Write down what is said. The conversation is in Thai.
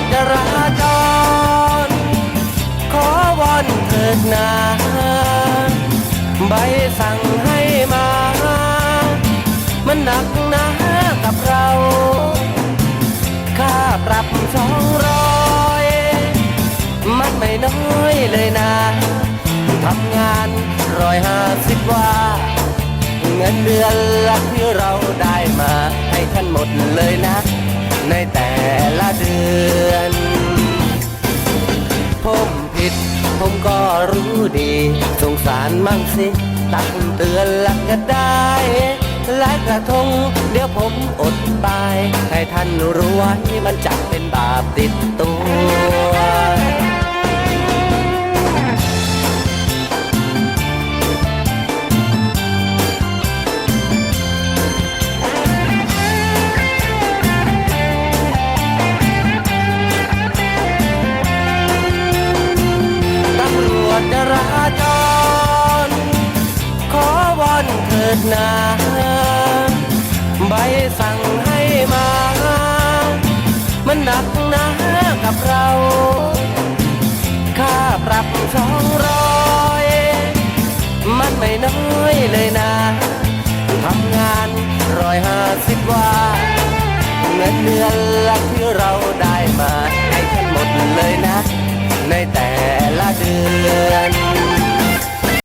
จจราจร ขอวอนเถิดนาใบสั่งให้มา มันหนักหนากับเรา ค่าปรับสองร้อยมันไม่น้อยเลยนะทำงานร้อยห้าสิบว่า เงินเดือนหลักที่เราได้มา ให้ท่านหมดเลยนะ ในแต่ละเดือน ผมผิด ผมก็รู้ดี สงสารมั่งสิ ตักเตือนลักก็ได้หลายกระทง เดี๋ยวผมอดตาย ให้ท่านรู้ไว้มันจะเป็นบ ดนาใบสั่งให้มา มันหนักหนากับเรา ค่าปรับสองร้อยมันไม่น้อยเลยนะทำงานร้อยห้าสิบว่าเงินเดือนหลักที่เราได้มา ให้ท่านหมดเลยนะ ในแต่ละเดือน